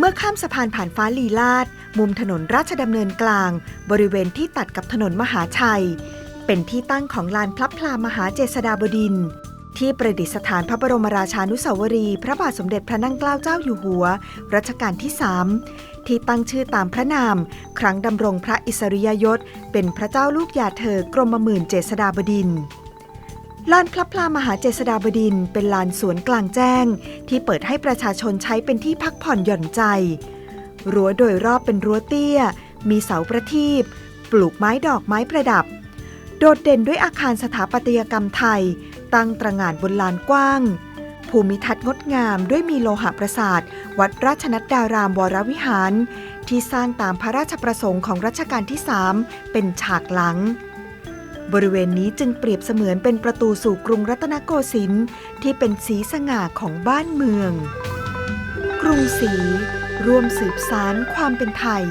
มื่อข้ามสะพานผ่านฟ้าลีลาด มุมถนนราชดำเนินกลาง บริเวณที่ตัดกับถนนมหาชัย เป็นที่ตั้งของลานพลับพลามหาเจษฎาบดิน ที่ประดิษฐานพระบรมราชานุสาวรีพระบาทสมเด็จพระนั่งเกล้าเจ้าอยู่หัว รัชกาลที่3ที่ตั้งชื่อตามพระนาม ครั้งดำรงพระอิสริยยศ เป็นพระเจ้าลูกยาเธอกรมหมื่นเจษฎาบดินทร์ ลานพลับพลามหาเจษฎาบดินเป็นลานสวนกลางแจ้ง ที่เปิดให้ประชาชนใช้เป็นที่พักผ่อนหย่อนใจ รั้วโดยรอบเป็นรั้วเตี้ย มีเสาประทีปปลูกไม้ดอกไม้ประดับ โดดเด่นด้วยอาคารสถาปัตยกรรมไทย ตั้งตระหง่านบนลานกว้าง ภูมิทัศน์งดงามด้วยมีโลหะประสาท วัดราชนัดดารามวรวิหาร ที่สร้างตามพระราชประสงค์ของรัชกาลที่ 3 เป็นฉากหลัง บริเวณนี้จึงเปรียบเสมือนเป็นประตูสู่กรุงรัตนโกสินทร์ที่เป็นสีสง่าของบ้านเมือง กรุงศรีร่วมสืบสารความเป็นไทย